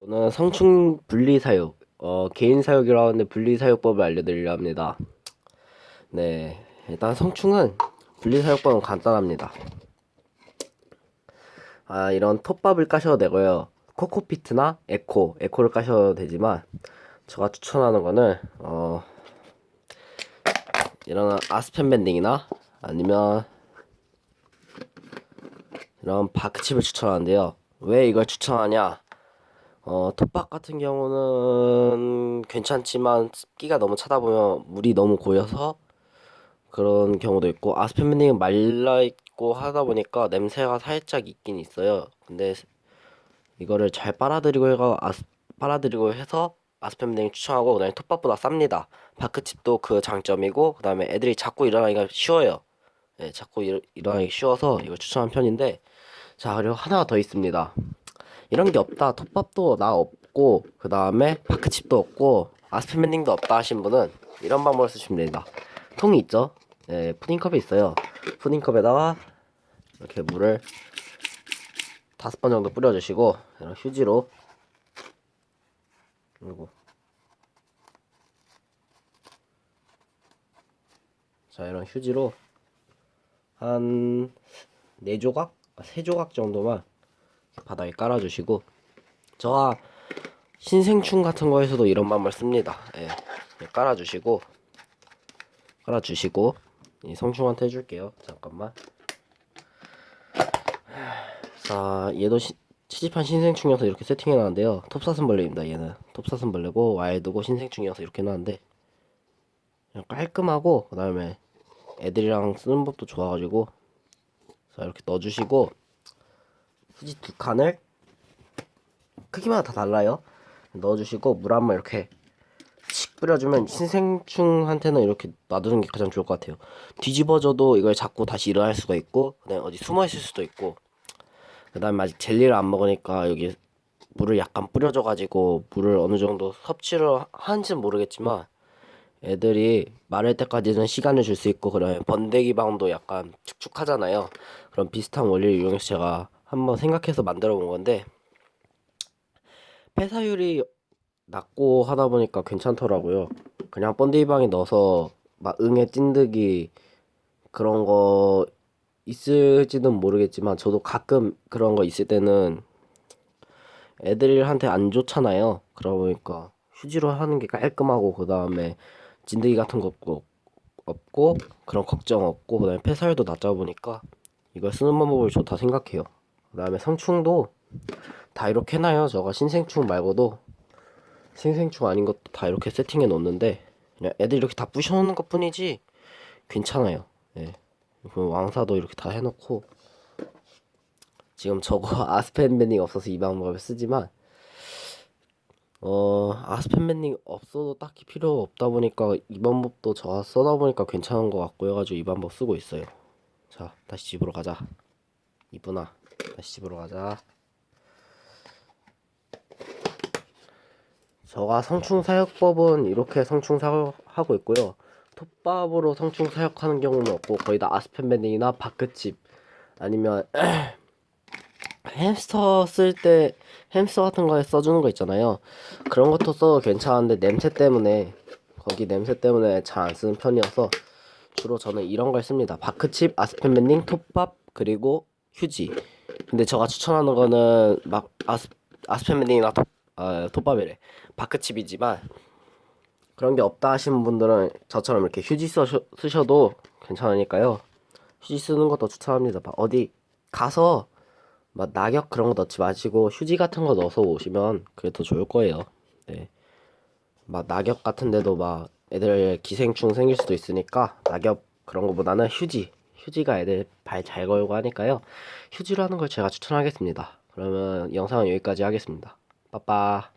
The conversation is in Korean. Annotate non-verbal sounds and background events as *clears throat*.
저는 성충 분리 사육, 어, 개인 사육이라고 하는데 분리 사육법을 알려드리려 합니다. 네, 일단 성충은 분리 사육법은 간단합니다. 아, 이런 톱밥을 까셔도 되고요. 코코피트나 에코, 에코를 까셔도 되지만, 제가 추천하는 거는, 어, 이런 아스펜 밴딩이나 아니면 이런 바크칩을 추천하는데요. 왜 이걸 추천하냐? 어, 톱밥 같은 경우는 괜찮지만 습기가 너무 차다 보면 물이 너무 고여서 그런 경우도 있고 아스펜 밴딩은 말라 있고 하다 보니까 냄새가 살짝 있긴 있어요. 근데 이거를 잘 빨아들이고 해가 아스, 빨아들이고 해서 아스펜 밴딩 추천하고 그다음에 톱밥보다 쌉니다. 바크칩도 그 장점이고 그다음에 애들이 자꾸 일어나기가 쉬워요. 네, 자꾸 일, 일어나기 쉬워서 이걸 추천한 편인데 자 그리고 하나가 더 있습니다. 이런 게 없다. 톱밥도 나 없고 그 다음에 바크칩도 없고 아스펜 밴딩도 없다 하신 분은 이런 방법을 쓰시면 됩니다. 통이 있죠? 네, 푸딩컵이 있어요. 푸딩컵에다가 이렇게 물을 다섯 번 정도 뿌려주시고 이런 휴지로 그리고 자 이런 휴지로 한 네 조각, 아, 세 조각 정도만 바닥에 깔아주시고 저가 신생충 같은 거에서도 이런 방법을 씁니다. 예, 예, 깔아주시고 깔아주시고 이 성충한테 해줄게요. 잠깐만. 자, 얘도 시, 치집한 신생충이어서 이렇게 세팅해놨는데요. 톱사슴벌레입니다. 얘는 톱사슴벌레고 와일드고 신생충이어서 이렇게 해놨는데 그냥 깔끔하고 그 다음에 애들이랑 쓰는 법도 좋아가지고 자 이렇게 넣어주시고 휴지 두 칸을 크기마다 다 달라요. 넣어주시고 물 한번 이렇게 칙 뿌려주면 신생충한테는 이렇게 놔두는 게 가장 좋을 것 같아요. 뒤집어져도 이걸 잡고 다시 일어날 수가 있고 그다음 어디 숨어 있을 수도 있고 그다음에 아직 젤리를 안 먹으니까 여기 물을 약간 뿌려줘가지고 물을 어느 정도 섭취를 하는지는 모르겠지만 애들이 마를 때까지는 시간을 줄 수 있고 그러면 번데기 방도 약간 축축하잖아요. 그런 비슷한 원리를 이용해서 제가 한번 생각해서 만들어 본 건데 폐사율이 낮고 하다 보니까 괜찮더라고요. 그냥 번데기 방에 넣어서 막 응애 찐득이 그런 거 있을지는 모르겠지만 저도 가끔 그런 거 있을 때는 애들한테 안 좋잖아요. 그러다 보니까 휴지로 하는 게 깔끔하고 그 다음에 진드기 같은 거 없고, 없고 그런 걱정 없고 그다음에 폐사율도 낮다 보니까 이걸 쓰는 방법을 좋다 생각해요. 그 다음에 성충도 다 이렇게 해놔요. 저가 신생충 말고도 신생충 아닌 것도 다 이렇게 세팅해 놓는데 그냥 애들 이렇게 다 부셔놓는 것 뿐이지 괜찮아요. 예. 그 왕사도 이렇게 다 해놓고 지금 저거 *laughs* 아스펜 밴딩 없어서 이 방법을 쓰지만 어 아스펜 밴딩 없어도 딱히 필요 없다 보니까 이 방법도 저 써다 보니까 괜찮은 것 같고 해가지고 이 방법 쓰고 있어요. 자 다시 집으로 가자. 이쁘나 다시 집으로 가자. 저가 성충 사육법은 이렇게 성충 사육하고 있고요. 톱밥으로 성충 사육하는 경우는 없고 거의 다 아스펜 밴딩이나 바크칩 아니면 *clears throat* 햄스터 쓸 때 햄스터 같은 거에 써주는 거 있잖아요. 그런 것도 써도 괜찮은데 냄새 때문에 거기 냄새 때문에 잘 안 쓰는 편이어서 주로 저는 이런 걸 씁니다. 바크칩, 아스펜 밴딩, 톱밥 그리고 휴지. 근데 제가 추천하는 거는 막 아스 아스펜 밴딩이나 톱 아, 톱밥이래. 바크칩이지만 그런 게 없다 하시는 분들은 저처럼 이렇게 휴지 써, 쓰셔도 괜찮으니까요. 휴지 쓰는 것도 추천합니다. 막 어디 가서 막 낙엽 그런 거 넣지 마시고 휴지 같은 거 넣어서 오시면 그게 더 좋을 거예요. 네. 막 낙엽 같은 데도 막 애들 기생충 생길 수도 있으니까 낙엽 그런 거보다는 휴지. 휴지가 애들 발 잘 걸고 하니까요. 휴지로 하는 걸 제가 추천하겠습니다. 그러면 영상은 여기까지 하겠습니다. 빠빠.